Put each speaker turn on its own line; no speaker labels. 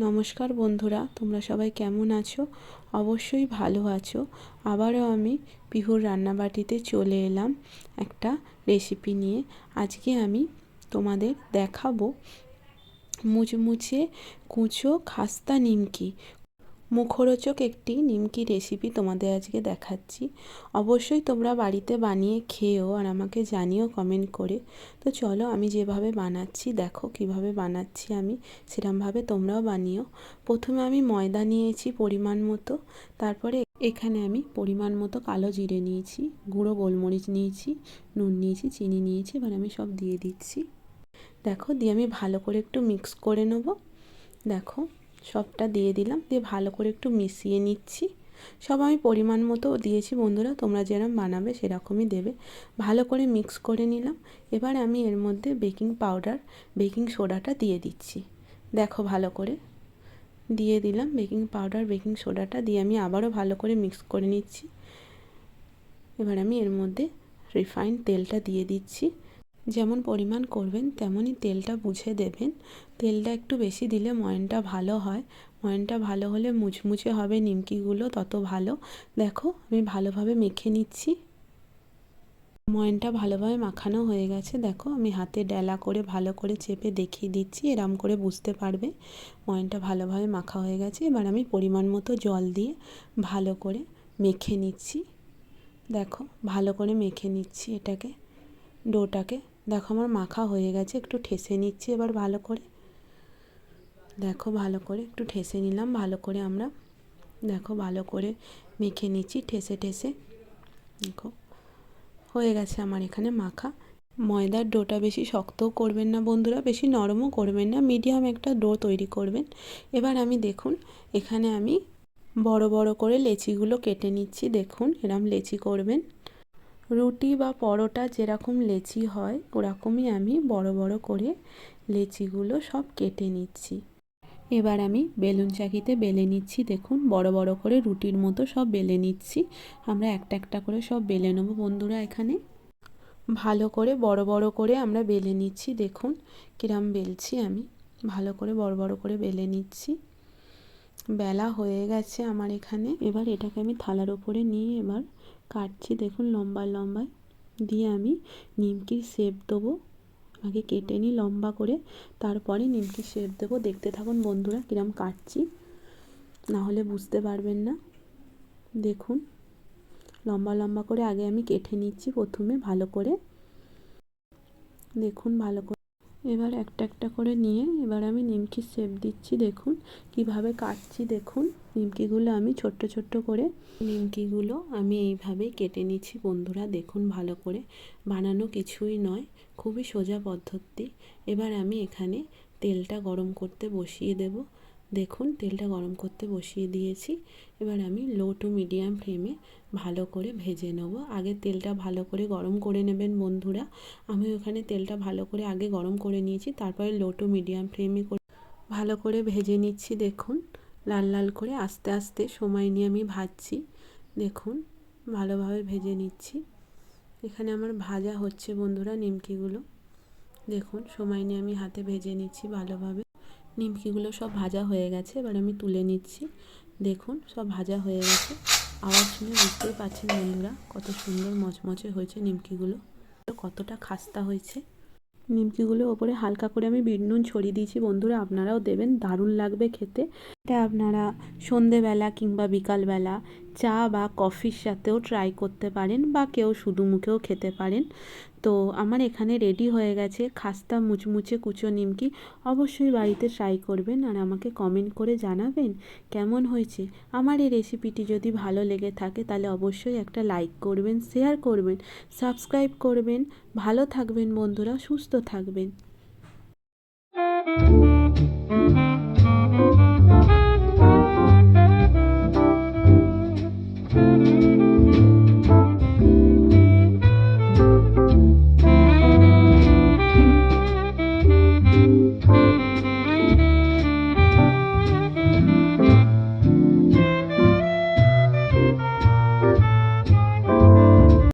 নমস্কার বন্ধুরা, তোমরা সবাই কেমন আছো? অবশ্যই ভালো আছো। আবারও আমি পিহুর রান্নাবাটিতে চলে এলাম একটা রেসিপি নিয়ে। আজকে আমি তোমাদের দেখাবো মুচমুচে কুচো খাস্তা নিমকি। মুখরোচক একটি নিমকি রেসিপি তোমাদের আজকে দেখাচ্ছি। অবশ্যই তোমরা বাড়িতে বানিয়ে খেয়েও আর আমাকে জানিও কমেন্ট করে। তো চলো আমি যেভাবে বানাচ্ছি, দেখো কীভাবে বানাচ্ছি আমি, সেরমভাবে তোমরাও বানিও। প্রথমে আমি ময়দা নিয়েছি পরিমাণ মতো, তারপরে এখানে আমি পরিমাণ মতো কালো জিরে নিয়েছি, গুঁড়ো গোলমরিচ নিয়েছি, নুন নিয়েছি, চিনি নিয়েছি, এবার আমি সব দিয়ে দিচ্ছি। দেখো দিয়ে আমি ভালো করে একটু মিক্স করে নেব। দেখো সবটা দিয়ে দিলাম, দিয়ে ভালো করে একটু মিশিয়ে নিচ্ছি। সব আমি পরিমাণ মতো দিয়েছি বন্ধুরা, তোমরা যেরকম বানাবে সেরকমই দেবে। ভালো করে মিক্স করে নিলাম, এবার আমি এর মধ্যে বেকিং পাউডার বেকিং সোডাটা দিয়ে দিচ্ছি। দেখো ভালো করে। দিয়ে দিলাম বেকিং পাউডার বেকিং সোডাটা দিয়ে আমি আবারও ভালো করে মিক্স করে নিচ্ছি। এবার আমি এর মধ্যে রিফাইন্ড তেলটা দিয়ে দিচ্ছি। যেমন পরিমাণ করবেন, তেমনই তেলটা বুঝে দেবেন। তেলটা একটু বেশি দিলে ময়নটা ভালো হয়। ময়নটা ভালো হলে মুচমুচে হবে নিমকিগুলো, তত ভালো। দেখো, আমি ভালোভাবে মেখে নিচ্ছি। ময়নটা ভালোভাবে মাখানো হয়ে গেছে। দেখো, আমি হাতে ডেলা করে ভালো করে চেপে দেখিয়ে দিচ্ছি, এরম করে বুঝতে পারবে। ময়নটা ভালোভাবে মাখা হয়ে গেছে। এবার আমি পরিমাণ মতো জল দিয়ে ভালো করে মেখে নিচ্ছি। দেখো, ভালো করে মেখে নিচ্ছি এটাকে, ডোটাকে। দেখো আমার মাখা হয়ে গেছে, একটু ঠেসে নিচ্ছি এবার ভালো করে। দেখো ভালো করে একটু ঠেসে নিলাম, ভালো করে আমরা দেখো ভালো করে মেখে নিচ্ছি, ঠেসে ঠেসে। দেখো, হয়ে গেছে আমার এখানে মাখা। ময়দার ডোটা বেশি শক্তও করবেন না বন্ধুরা, বেশি নরমও করবেন না, মিডিয়াম একটা ডো তৈরি করবেন। এবার আমি দেখুন, এখানে আমি বড় বড় করে লেচিগুলো কেটে নিচ্ছি, দেখুন এরম লেচি করবেন। রুটি বা পরোটা যেরকম লেচি হয়, ওরকমই আমি বড় বড় করে লেচিগুলো সব কেটে নিচ্ছি। এবার আমি বেলুন চাকিতে বেলে নিচ্ছি, দেখুন, বড় বড় করে রুটির মতো সব বেলে নিচ্ছি। আমরা একটা একটা করে সব বেলে নেব বন্ধুরা এখানে। ভালো করে বড় বড় করে আমরা বেলে নিচ্ছি, দেখুন, কিরাম বেলছি আমি। ভালো করে বড় বড় করে বেলে নিচ্ছি। বেলা হয়ে গেছে আমার এখানে। এবার এটাকে আমি থালার ওপরে নিয়ে এবার কাটছি। দেখুন লম্বা লম্বায় দিয়ে আমি নিমকির শেপ দেবো। আগে কেটে নিই লম্বা করে, তারপরে নিমকির শেপ দেবো। দেখতে থাকুন বন্ধুরা কিরম কাটছি, না হলে বুঝতে পারবেন না। দেখুন, লম্বা লম্বা করে আগে আমি কেটে নিচ্ছি প্রথমে ভালো করে। দেখুন ভালো করে এবার একটা একটা করে নিয়ে এবার আমি নিমকি শেপ দিচ্ছি, দেখুন। কীভাবে কাটছি, দেখুন। নিমকিগুলো আমি ছোট্ট ছোট্ট করে নিমকিগুলো আমি এইভাবেই কেটে নিচ্ছি, বন্ধুরা, দেখুন ভালো করে। বানানো কিছুই নয়, খুবই সোজা পদ্ধতি। এবার আমি এখানে তেলটা গরম করতে বসিয়ে দেব। দেখুন, তেলটা গরম করতে বসিয়ে দিয়েছি। এবার আমি লো টু মিডিয়াম ফ্লেমে ভালো করে ভেজে নেব। আগে তেলটা ভালো করে গরম করে নেবেন বন্ধুরা। আমি ওখানে তেলটা ভালো করে আগে গরম করে নিয়েছি, তারপরে লো টু মিডিয়াম ফ্লেমে ভালো করে ভেজে নিচ্ছি, দেখুন। লাল লাল করে আস্তে আস্তে সময় নিয়ে আমি ভাজছি। দেখুন, ভালোভাবে ভেজে নিচ্ছি। এখানে আমার ভাজা হচ্ছে বন্ধুরা নিমকিগুলো। দেখুন, সময় নিয়ে আমি হাতে ভেজে নিচ্ছি ভালোভাবে। নিমকিগুলো সব ভাজা হয়ে গেছে, এবার আমি তুলে নিচ্ছি। দেখুন, সব ভাজা হয়ে গেছে। আওয়াজ শুনে বুঝতেই পারছেন বন্ধুরা কত সুন্দর মচমচে হয়েছে নিমকিগুলো। কতটা খাস্তা হয়েছে। নিমকিগুলো ওপরে হালকা করে আমি বিট নুন ছড়িয়ে দিয়েছি বন্ধুরা, আপনারাও দেবেন, দারুণ লাগবে খেতে। এটা আপনারা সন্ধেবেলা কিংবা বিকালবেলা চা বা কফির সাথেও ট্রাই করতে পারেন বা কেউ শুধু মুখেও খেতে পারেন। তো আমার এখানে রেডি হয়ে গেছে খাস্তা মুচমুচে কুচো নিমকি। অবশ্যই বাড়িতে ট্রাই করবেন আর আমাকে কমেন্ট করে জানাবেন কেমন হয়েছে। আমার এই রেসিপিটি যদি ভালো লেগে থাকে তাহলে অবশ্যই একটা লাইক করবেন শেয়ার করবেন সাবস্ক্রাইব করবেন। ভালো থাকবেন বন্ধুরা, সুস্থ থাকবেন।